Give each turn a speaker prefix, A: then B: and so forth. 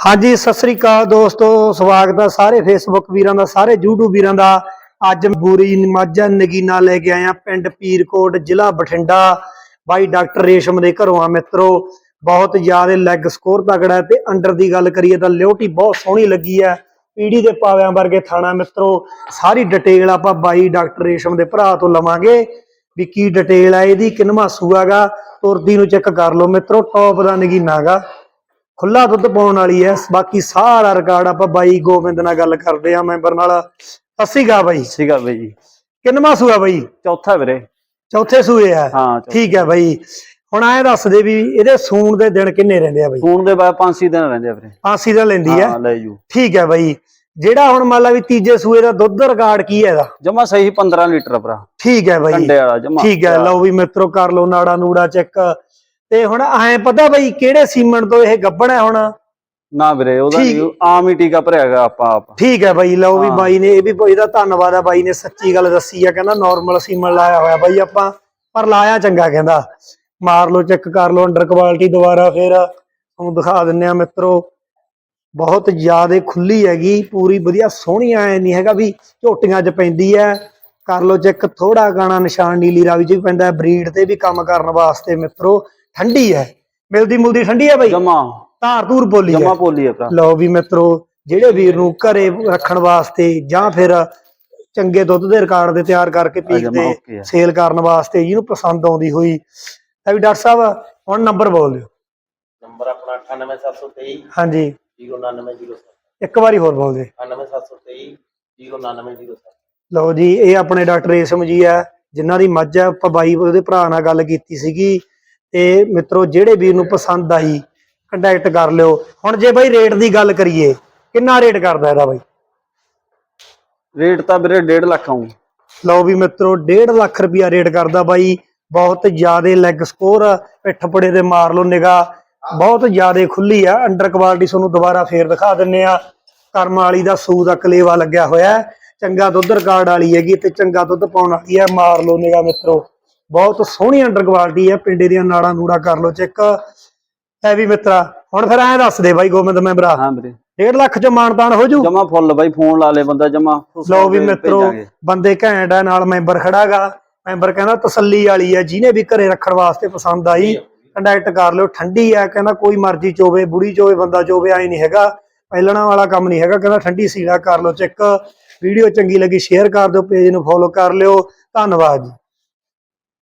A: ਹਾਂਜੀ, ਸਤਿ ਸ੍ਰੀ ਅਕਾਲ ਦੋਸਤੋ, ਸਵਾਗਤ ਹੈ ਸਾਰੇ ਫੇਸਬੁੱਕ ਵੀਰਾਂ ਦਾ, ਸਾਰੇ YouTube ਵੀਰਾਂ ਦਾ। ਅੱਜ ਬੂਰੀ ਮਾਝਾ ਨਗੀਨਾ ਲੈ ਕੇ ਆਏ ਆ ਪਿੰਡ ਪੀਰਕੋਟ, ਜ਼ਿਲ੍ਹਾ ਬਠਿੰਡਾ। ਬਾਈ ਡਾਕਟਰ ਰੇਸ਼ਮ ਦੇ ਘਰੋਂ ਆ ਮਿੱਤਰੋ, ਬਹੁਤ ਜ਼ਿਆਦਾ ਲੈਗ ਸਕੋਰ ਤਗੜਾ ਤੇ ਅੰਡਰ ਦੀ ਗੱਲ ਕਰੀਏ ਤਾਂ ਲਿਓਟੀ ਬਹੁਤ ਸੋਹਣੀ ਲੱਗੀ ਹੈ। ਪੀੜੀ ਦੇ ਪਾਵਿਆਂ ਵਰਗੇ ਥਾਣਾ ਮਿੱਤਰੋ, ਸਾਰੀ ਡਿਟੇਲ ਆਪਾਂ ਬਾਈ ਡਾਕਟਰ ਰੇਸ਼ਮ ਦੇ ਭਰਾ ਤੋਂ ਲਵਾਂਗੇ ਵੀ ਕੀ ਡਿਟੇਲ ਆ, ਇਹਦੀ ਕਿੰਨਵਾਂ ਸੂਆਗਾ ਤੁਰਦੀ ਨੂੰ ਚੈੱਕ ਕਰ ਲਓ ਮਿੱਤਰੋ ਟੌਪ ਦਾ ਨਗੀਨਾਗਾ ਖੁੱਲਾ ਦੁੱਧ ਪਾਉਣ ਵਾਲੀ ਐ। ਬਾਕੀ ਸਾਰਾ ਰਿਕਾਰਡ ਆਪਾਂ ਬਾਈ ਗੋਬਿੰਦ ਨਾਲ ਗੱਲ ਕਰਦੇ ਆ ਮੈਂਬਰ ਨਾਲ। ਅਸੀਂ ਗਾ ਬਾਈ।
B: ਸੀਗਾ ਬਈ ਜੀ।
A: ਕਿੰਨਵਾਂ ਸੂਆ ਬਾਈ?
B: ਚੌਥਾ ਵੀਰੇ।
A: ਚੌਥੇ ਸੂਏ ਆ।
B: ਹਾਂ ਚੌਥਾ।
A: ਠੀਕ ਹੈ ਬਾਈ। ਹੁਣ ਐ ਦੱਸ ਦੇ ਵੀ ਇਹਦੇ ਸੂਣ ਦੇ ਦਿਨ ਕਿੰਨੇ ਰਹਿੰਦੇ ਆ ਬਾਈ?
B: ਖੂਨ ਦੇ ਬਾਅਦ ਪੰਜ ਛੇ ਦਿਨ ਰਹਿੰਦੇ ਆ ਵੀਰੇ।
A: ਫਾਂਸੀ ਦਾ ਲੈਂਦੀ ਐ।
B: ਹਾਂ ਲੈ ਜੂ।
A: ਠੀਕ ਹੈ ਬਾਈ। ਜਿਹੜਾ ਹੁਣ ਮੰਨ ਲਾ ਵੀ ਤੀਜੇ ਸੂਏ ਦਾ ਦੁੱਧ ਰਿਕਾਰਡ ਕੀ ਹੈ ਇਹਦਾ?
B: ਜਮਾ ਸਹੀ 15 ਲੀਟਰ ਭਰਾ।
A: ਠੀਕ ਹੈ ਬਾਈ।
B: ਕੰਡੇ ਵਾਲਾ ਜਮਾ।
A: ਠੀਕ ਹੈ ਲਓ ਵੀ ਮਿੱਤਰੋ ਕਰ ਲਓ ਨਾੜਾ ਨੂੜਾ ਚੈੱਕ। ਤੇ ਹੁਣ ਐ ਪਤਾ ਬਾਈ ਕਿਹੜੇ ਸੀਮਨ ਤੋਂ ਇਹ ਗੱਬਣ ਹੈ ਹੁਣ?
B: ਨਾ ਵੀਰੇ ਉਹਦਾ
A: ਠੀਕ।
B: ਨੀ, ਆਮ ਹੀ ਟੀਕਾ ਭਰਿਆ ਹੈਗਾ ਆਪਾਂ ਆਪ।
A: ਠੀਕ ਹੈ ਬਾਈ ਲਓ ਵੀ
B: ਹਾਂ।
A: ਬਾਈ ਨੇ ਇਹ ਵੀ ਇਹਦਾ ਧੰਨਵਾਦ ਆ ਬਾਈ ਨੇ ਸੱਚੀ ਗੱਲ ਦੱਸੀ ਆ ਕਹਿੰਦਾ ਨਾਰਮਲ ਸੀਮਨ ਲਾਇਆ ਹੋਇਆ ਬਾਈ ਆਪਾਂ ਪਰ ਲਾਇਆ ਚੰਗਾ ਕਹਿੰਦਾ। ਮਾਰ ਲਓ ਚੈੱਕ ਕਰ ਲਓ ਅੰਡਰ ਕੁਆਲਿਟੀ ਦੁਬਾਰਾ ਫਿਰ ਤੁਹਾਨੂੰ ਦਿਖਾ ਦਿੰਨੇ ਆ ਮਿੱਤਰੋ। ਬਹੁਤ ਜ਼ਿਆਦਾ ਖੁੱਲੀ ਹੈਗੀ ਪੂਰੀ ਵਧੀਆ ਸੋਹਣੀ ਐ ਨਹੀਂ ਹੈਗਾ ਵੀ ਝੋਟੀਆਂ 'ਚ ਪੈਂਦੀ ਐ ਕਰ ਲਓ ਚੈੱਕ ਥੋੜਾ ਗਾਣਾ ਨਿਸ਼ਾਨ ਨੀਲੀ ਰਾਵੀ 'ਚ ਵੀ ਪੈਂਦਾ ਬਰੀਡ ਤੇ ਵੀ ਕੰਮ ਕਰਨ ਵਾਸਤੇ ਮਿੱਤਰੋ। ਠੰਡੀ ਐ ਮਿਲਦੀ ਮੁਲਦੀ ਠੰਡੀ ਐ ਬਾਈ?
B: ਜਮਾ।
A: ਧਾਰ ਧੂਰ ਬੋਲੀ
B: ਜਮਾ ਪੋਲੀ ਹੈ ਭਰਾ।
A: ਲਓ ਵੀ ਮਿੱਤਰੋ ਜਿਹੜੇ ਵੀਰ ਨੂੰ ਘਰੇ ਰੱਖਣ ਵਾਸਤੇ ਜਾਂ ਫਿਰ ਚੰਗੇ ਦੁੱਧ ਦੇ ਰਿਕਾਰਡ ਦੇ ਤਿਆਰ ਕਰਕੇ ਪੀਕ
B: ਜਮਾਂ okay
A: ਤੇ
B: ਆ।
A: ਸੇਲ ਕਰਨ ਵਾਸਤੇ ਜਿਹਨੂੰ ਪਸੰਦ ਆਉਂਦੀ ਹੋਈ ਤਾਂ ਵੀ ਡਾਕਟਰ ਸਾਹਿਬ ਹੁਣ ਨੰਬਰ ਬੋਲ ਦਿਓ।
C: ਨੰਬਰ ਆਪਣਾ 98723
A: ਹਾਂਜੀ।
C: 09907
A: ਇੱਕ ਵਾਰੀ ਹੋਰ ਬੋਲ ਦੇ।
C: 98723 09907
A: ਲਓ ਜੀ ਇਹ ਆਪਣੇ ਡਾਕਟਰ ਰੇਸ਼ਮ ਜੀ ਆ ਜਿਨ੍ਹਾਂ ਦੀ ਮੱਝ ਆ ਆਪਾਂ ਬਾਈ ਉਹਦੇ ਭਰਾ ਨਾਲ ਗੱਲ ਕੀਤੀ ਸੀਗੀ। ਤੇ ਮਿੱਤਰੋ ਜਿਹੜੇ ਵੀਰ ਨੂੰ ਪਸੰਦ ਆਈ ਕੰਟੈਕਟ ਕਰ ਲਿਓ। ਹੁਣ ਜੇ ਬਾਈ ਰੇਟ ਦੀ ਗੱਲ ਕਰੀਏ ਕਿੰਨਾ ਰੇਟ ਕਰਦਾ ਇਹਦਾ ਬਾਈ?
B: ਰੇਟ ਤਾਂ ਵੀਰੇ 1.5 ਲੱਖ ਆਉਂ
A: ਲਓ ਵੀ ਮਿੱਤਰੋ 1.5 ਲੱਖ ਰੁਪਿਆ ਰੇਟ ਕਰਦਾ ਬਾਈ। ਬਹੁਤ ਜ਼ਿਆਦੇ ਲੈਗ ਸਕੋਰ ਪਿੱਠ ਪੜੇ ਤੇ ਮਾਰ ਲਓ ਨਿਗਾ ਬਹੁਤ ਜ਼ਿਆਦੇ ਖੁੱਲੀ ਆ ਅੰਡਰ ਕੁਆਲਿਟੀ ਤੁਹਾਨੂੰ ਦੁਬਾਰਾ ਫੇਰ ਦਿਖਾ ਦਿੰਨੇ ਆ। ਕਰਮ ਵਾਲੀ ਦਾ ਸੂ ਦਾ ਕਲੇਵਾ ਲੱਗਿਆ ਹੋਇਆ। ਚੰਗਾ ਦੁੱਧ ਰਿਕਾਰਡ ਵਾਲੀ ਹੈਗੀ ਤੇ ਚੰਗਾ ਦੁੱਧ ਪਾਉਣ ਵਾਲੀ ਹੈ ਮਾਰ ਲਓ ਨਿਗਾ ਮਿੱਤਰੋ। ਬਹੁਤ ਸੋਹਣੀ ਅੰਡਰ ਕੁਆਲਿਟੀ ਹੈ ਪਿੰਡੇ ਦੀਆਂ ਨਾੜਾਂ ਨੂੜਾ ਕਰ ਲਓ ਚੈੱਕ ਹੈ ਵੀ ਮਿੱਤਰਾ ਹੁਣ ਫਿਰ ਐਂ ਦੱਸ ਦੇ ਬਾਈ ਗੋਬਿੰਦ ਮੈਂਬਰਾ
B: ਹਾਂ ਵੀਰੇ।
A: 1.5 ਲੱਖ ਚ ਮਾਨਤਾਨ ਹੋ ਜੂ?
B: ਜਮਾ ਫੁੱਲ ਬਾਈ ਫੋਨ ਲਾ ਲੇ ਬੰਦਾ ਜਮਾ।
A: ਲਓ ਵੀ ਮਿੱਤਰੋ ਬੰਦੇ ਘੈਂਟ ਆ ਨਾਲ ਮੈਂਬਰ ਖੜਾਗਾ। ਮੈਂਬਰ ਕਹਿੰਦਾ ਤਸੱਲੀ ਵਾਲੀ ਆ ਜਿਹਨੇ ਵੀ ਘਰੇ ਰੱਖਣ ਵਾਸਤੇ ਪਸੰਦ ਆਈ ਕੰਟੈਕਟ ਕਰ ਲਿਓ ਠੰਡੀ ਆ ਕਹਿੰਦਾ ਕੋਈ ਮਰਜ਼ੀ ਚੋਵੇ ਬੁੜੀ ਚੋਵੇ ਬੰਦਾ ਚੋਵੇ ਆਈ ਨਹੀਂ ਹੈਗਾ। ਪਹਿਲਣਾ ਵਾਲਾ ਕੰਮ ਨਹੀਂ ਹੈਗਾ ਕਹਿੰਦਾ ਠੰਡੀ ਸੀਲਾ ਕਰ ਲਓ ਚੈੱਕ ਵੀਡੀਓ ਚੰਗੀ ਲੱਗੀ ਸ਼ੇਅਰ ਕਰ ਦਿਓ ਪੇਜ ਨੂੰ ਫੋਲੋ ਕਰ ਲਿਓ। ਧੰਨਵਾਦ ਜੀ।